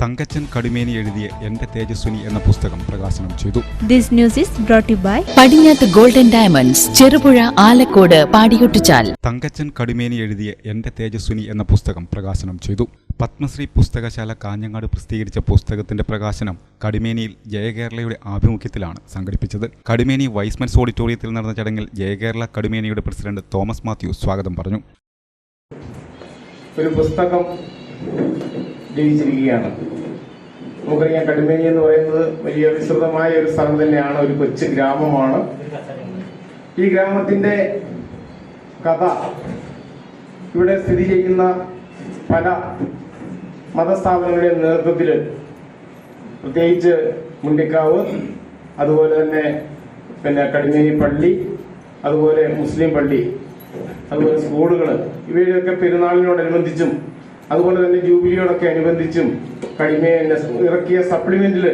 തങ്കച്ചൻ കടുമേനി എഴുതിയ എന്റെ തേജസ്വിനി എന്ന പുസ്തകം പ്രകാശനം ചെയ്തു. This news is brought by by Padinjath golden diamonds Cherupuzha Alakode Padiyottuchal. Thankachan Kadumeni എഴുതിയ എന്റെ തേജസ്വിനി എന്ന പുസ്തകം പ്രകാശനം ചെയ്തു. പത്മശ്രീ പുസ്തകശാല കാഞ്ഞങ്ങാട് പ്രസിദ്ധീകരിച്ച പുസ്തകത്തിന്റെ പ്രകാശനം കടുമേനിയിൽ ജയകേരളയുടെ ആഭിമുഖ്യത്തിലാണ് സംഘടിപ്പിച്ചത്. കടുമേനി വൈസ്മെൻസ് ഓഡിറ്റോറിയത്തിൽ നടന്ന ചടങ്ങിൽ ജയകേരള കടുമേനിയുടെ പ്രസിഡന്റ് തോമസ് മാത്യു സ്വാഗതം പറഞ്ഞു. ഒരു പുസ്തകം രചിച്ചിരിക്കുകയാണ് നമുക്കറിയാം കടുമേനി എന്ന് പറയുന്നത് വലിയ വിസ്തൃതമായ ഒരു സ്ഥലം തന്നെയാണ് ഒരു കൊച്ചു ഗ്രാമമാണ്. ഈ ഗ്രാമത്തിന്റെ കഥ ഇവിടെ സ്ഥിതി ചെയ്യുന്ന പല മതസ്ഥാപനങ്ങളുടെ നേതൃത്വത്തിൽ പ്രത്യേകിച്ച് മുണ്ടിക്കാവ് അതുപോലെ തന്നെ പിന്നെ കടുമേനി പള്ളി അതുപോലെ മുസ്ലിം പള്ളി അതുപോലെ സ്കൂളുകൾ ഇവയുടെയൊക്കെ പെരുന്നാളിനോടനുബന്ധിച്ചും അതുപോലെ തന്നെ ജൂബിലിയോടൊക്കെ അനുബന്ധിച്ചും കടിമേനെ ഇറക്കിയ സപ്ലിമെന്റിൽ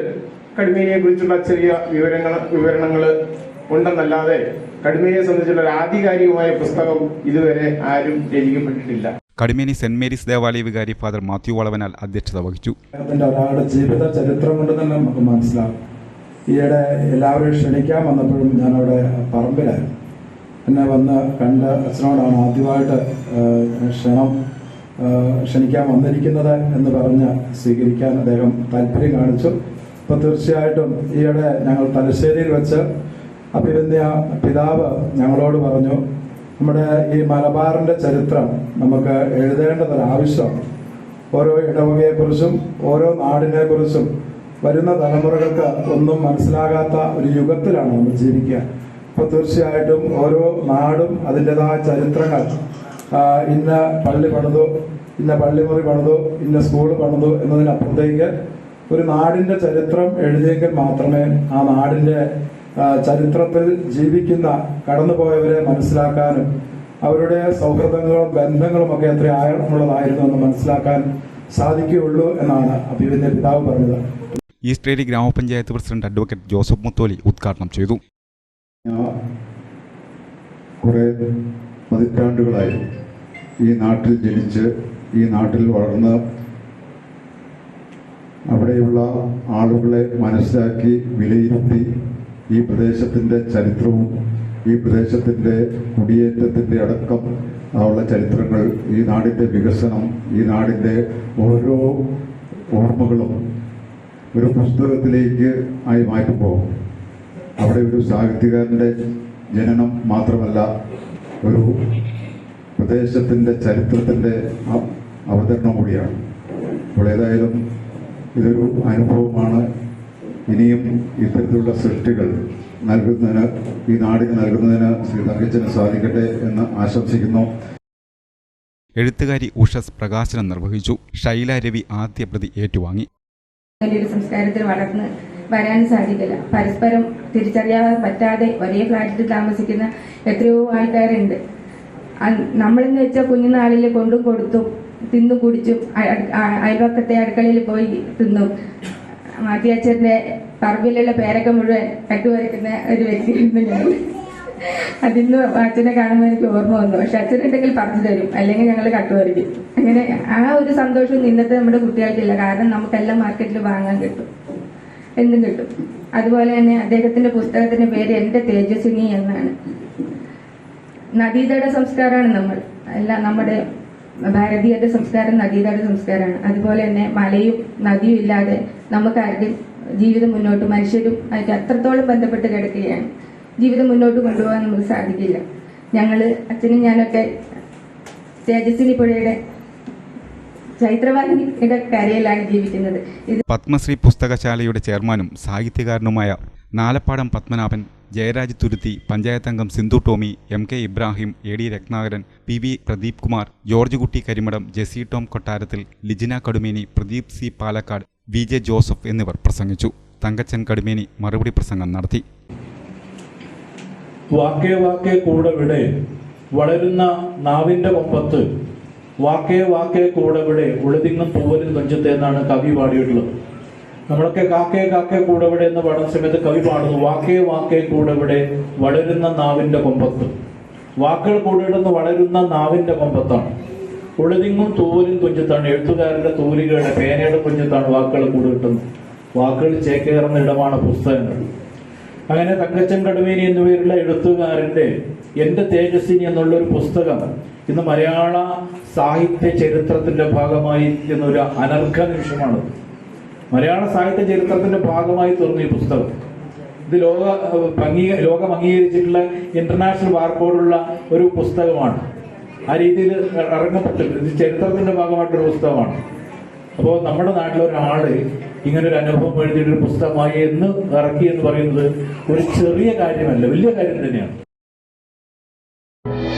കടിമേനിയെ കുറിച്ചുള്ള ചെറിയ വിവരങ്ങൾ വിവരണങ്ങൾ ഉണ്ടെന്നല്ലാതെ കടിമേനിയെ സംബന്ധിച്ചുള്ള ഒരു ആധികാരികമായ പുസ്തകം ഇതുവരെ ആരും രചിക്കപ്പെട്ടിട്ടില്ല കടിമേനി സെന്റ് മേരീസ് ദേവാലയ വികാരി ഫാദർ മാത്യു വളവനാൽ അധ്യക്ഷത വഹിച്ചു. അദ്ദേഹത്തിന്റെ ഒരാളുടെ ജീവിത ചരിത്രം കൊണ്ട് തന്നെ നമുക്ക് മനസ്സിലാവും. ഈയിടെ എല്ലാവരും ക്ഷണിക്കാൻ വന്നപ്പോഴും ഞാൻ അവിടെ പറമ്പിലായിരുന്നു. എന്നെ വന്ന് കണ്ട് അച്ഛനോടാണ് ആദ്യമായിട്ട് ക്ഷണം ക്ഷണിക്കാൻ വന്നിരിക്കുന്നത് എന്ന് പറഞ്ഞ് സ്വീകരിക്കാൻ അദ്ദേഹം താല്പര്യം കാണിച്ചു. അപ്പോൾ തീർച്ചയായിട്ടും ഈയിടെ ഞങ്ങൾ തലശ്ശേരിയിൽ വെച്ച് അഭിവന്യ പിതാവ് ഞങ്ങളോട് പറഞ്ഞു നമ്മുടെ ഈ മലബാറിന്റെ ചരിത്രം നമുക്ക് എഴുതേണ്ടതൊരാവശ്യമാണ് ഓരോ ഇടവകയെക്കുറിച്ചും ഓരോ നാടിനെക്കുറിച്ചും വരുന്ന തലമുറകൾക്ക് ഒന്നും മനസ്സിലാകാത്ത ഒരു യുഗത്തിലാണ് നമ്മൾ ജീവിക്കുക. അപ്പോൾ തീർച്ചയായിട്ടും ഓരോ നാടും അതിന്റെതായ ചരിത്രങ്ങൾ ഇന്ന പള്ളി പണിതു. ഇന്ന പള്ളിമുറി പണിതു ഇന്ന സ്കൂൾ പണിതു എന്നതിനപ്പുറത്തേക്ക് ഒരു നാടിന്റെ ചരിത്രം എഴുതിയെങ്കിൽ മാത്രമേ ആ നാടിന്റെ ചരിത്രത്തിൽ ജീവിക്കുന്ന കടന്നുപോയവരെ മനസ്സിലാക്കാനും അവരുടെ സൗഹൃദങ്ങളും ബന്ധങ്ങളും ഒക്കെ എത്ര ആഴമുള്ളതായിരുന്നു എന്ന് മനസ്സിലാക്കാൻ സാധിക്കുകയുള്ളൂ എന്നാണ് അഭിവിന്ദ പിതാവ് പറഞ്ഞത്. ഈസ്റ്റേരി ഗ്രാമപഞ്ചായത്ത് പ്രസിഡന്റ് അഡ്വക്കേറ്റ് ജോസഫ് മുത്തോലി ഉദ്ഘാടനം ചെയ്തു. കുറെ പതിറ്റാണ്ടുകളായി ഈ നാട്ടിൽ ജനിച്ച് ഈ നാട്ടിൽ വളർന്ന് അവിടെയുള്ള ആളുകളെ മനസ്സിലാക്കി വിലയിരുത്തി ഈ പ്രദേശത്തിന്റെ ചരിത്രവും ഈ പ്രദേശത്തിന്റെ കുടിയേറ്റത്തിന്റെ അടക്കം ഉള്ള ചരിത്രങ്ങൾ ഈ നാടിന്റെ വികസനം ഈ നാടിന്റെ ഓരോ ഓർമ്മകളും ഒരു പുസ്തകത്തിലേക്ക് ആയി മാറ്റുമ്പോൾ അവിടെ ഒരു സാഹിത്യകാരന്റെ ജനനം മാത്രമല്ല ഒരു പ്രദേശത്തിന്റെ ചരിത്രത്തിന്റെ അവതരണം കൂടിയാണ്. അപ്പോൾ ഏതായാലും ഇതൊരു അനുഭവമാണ്. ഇനിയും ഇത്തരത്തിലുള്ള സൃഷ്ടികൾ നൽകുന്നതിന് ഈ നാടിന് നൽകുന്നതിന് ശ്രീ തങ്കച്ചന് സാധിക്കട്ടെ എന്ന് ആശംസിക്കുന്നു. എഴുത്തുകാരി ഉഷസ് പ്രകാശനം നിർവഹിച്ചു. ഷൈല രവി ആദ്യ പ്രതി ഏറ്റുവാങ്ങി സംസ്കാരത്തിൽ വളർന്ന് വരാൻ സാധിക്കില്ല. പരസ്പരം തിരിച്ചറിയാൻ പറ്റാതെ ഒരേ ഫ്ലാറ്റിൽ താമസിക്കുന്ന എത്രയോ ആൾക്കാരുണ്ട്. നമ്മളിന്ന് നമ്മളെന്ന് വെച്ചാൽ കുഞ്ഞുനാളിൽ കൊണ്ടും കൊടുത്തും തിന്നും കുടിച്ചും അയൽവക്കത്തെ അടുക്കളയിൽ പോയി തിന്നും. മാത്യാച്ചന്റെ പറമ്പിലുള്ള പേരൊക്കെ മുഴുവൻ കട്ടുവരയ്ക്കുന്ന ഒരു വ്യക്തിയായിരുന്നു ഞങ്ങൾ അതിന്ന് അച്ഛനെ കാണുമ്പോൾ എനിക്ക് ഓർമ്മ വന്നു. പക്ഷെ എന്തെങ്കിലും പറഞ്ഞു തരും അല്ലെങ്കിൽ ഞങ്ങൾ കട്ടുവരയ്ക്കും അങ്ങനെ ആ ഒരു സന്തോഷം ഇന്നത്തെ നമ്മുടെ കുട്ടികൾക്കില്ല. കാരണം നമുക്കെല്ലാം മാർക്കറ്റിൽ വാങ്ങാൻ കിട്ടും. എന്തും കിട്ടും. അതുപോലെ തന്നെ അദ്ദേഹത്തിന്റെ പുസ്തകത്തിന്റെ പേര് എന്റെ തേജസ്വിനി എന്നാണ്. നദീതട സംസ്കാരമാണ് നമ്മൾ. അല്ല നമ്മുടെ ഭാരതീയരുടെ സംസ്കാരം നദീതട സംസ്കാരമാണ്. അതുപോലെ തന്നെ മലയും നദിയും ഇല്ലാതെ നമുക്ക് ആരുടെ ജീവിതം മുന്നോട്ട് മനുഷ്യരും ആയിട്ട് അത്രത്തോളം ബന്ധപ്പെട്ട് കിടക്കുകയാണ്. ജീവിതം മുന്നോട്ട് കൊണ്ടുപോകാൻ നമുക്ക് സാധിക്കില്ല. ഞങ്ങൾ അച്ഛനും ഞാനൊക്കെ തേജസ്വിനി പുഴയുടെ ചൈത്രവാഹിനിയുടെ കരയിലാണ് ജീവിക്കുന്നത്. പത്മശ്രീ പുസ്തകശാലയുടെ ചെയർമാനും സാഹിത്യകാരനുമായ നാലപ്പാടം പത്മനാഭൻ ജയരാജ് തുരുത്തി പഞ്ചായത്ത് അംഗം Sindhu Tomy M K Ibrahim A D Ratnakaran P V Pradeep Kumar George Kutty Karimadam Jessy Tom Kottarathil Lijina Kadumeni Pradeep C Palakkad V J Joseph എന്നിവർ പ്രസംഗിച്ചു. തങ്കച്ചൻ കടുമേനി മറുപടി പ്രസംഗം നടത്തി. വാക്കേ വാക്കേ കൂടെ വിടെ വളരുന്ന നാവിന്റെ ഒപ്പത്ത് വാക്കേ വാക്കേ കൂടെ വിടെ ഉളുതിങ്ങും പൂവലിൽ നെഞ്ചത്തെ എന്നാണ് കവി പാടിയിട്ടുള്ളത്. നമ്മളൊക്കെ കാക്കേ കാക്കേ കൂടവിടെ എന്ന് പാടുന്ന സമയത്ത് കവി പാടുന്നു. വാക്കേ വാക്കേ കൂടവിടെ വളരുന്ന നാവിന്റെ കൊമ്പത്ത്. വാക്കുകൾ കൂടിയിടുന്ന് വളരുന്ന നാവിന്റെ കൊമ്പത്താണ്. ഉളതിങ്ങും തൂവലും കുഞ്ചത്താണ് എഴുത്തുകാരന്റെ തൂലികളുടെ പേനയുടെ കുഞ്ചത്താണ് വാക്കുകൾ കൂടെ കിട്ടുന്നത് വാക്കുകൾ ചേക്കേറുന്ന ഇടമാണ് പുസ്തകങ്ങൾ. അങ്ങനെ തങ്കച്ചൻ എന്നുപേരുള്ള എഴുത്തുകാരന്റെ എന്റെ തേജസ്വിനി എന്നുള്ള ഒരു പുസ്തകം ഇന്ന് മലയാള സാഹിത്യ ചരിത്രത്തിന്റെ ഭാഗമായി എന്നൊരു അനർഘ നിമിഷമാണ് മലയാള സാഹിത്യ ചരിത്രത്തിന്റെ ഭാഗമായി തീർന്നു ഈ പുസ്തകം. ഇത് ലോക ഭംഗീ ലോകം അംഗീകരിച്ചിട്ടുള്ള ഇന്റർനാഷണൽ വാർക്കോടുള്ള ഒരു പുസ്തകമാണ്. ആ രീതിയിൽ ഇറങ്ങപ്പെട്ടിട്ടുണ്ട് ഇത് ചരിത്രത്തിന്റെ ഭാഗമായിട്ടൊരു പുസ്തകമാണ്. അപ്പോൾ നമ്മുടെ നാട്ടിലെ ഒരാൾ ഇങ്ങനെ ഒരു അനുഭവം എഴുതിയിട്ടൊരു പുസ്തകമായി എന്ന് ഇറക്കി എന്ന് പറയുന്നത് ഒരു ചെറിയ കാര്യമല്ല വലിയ കാര്യം തന്നെയാണ്.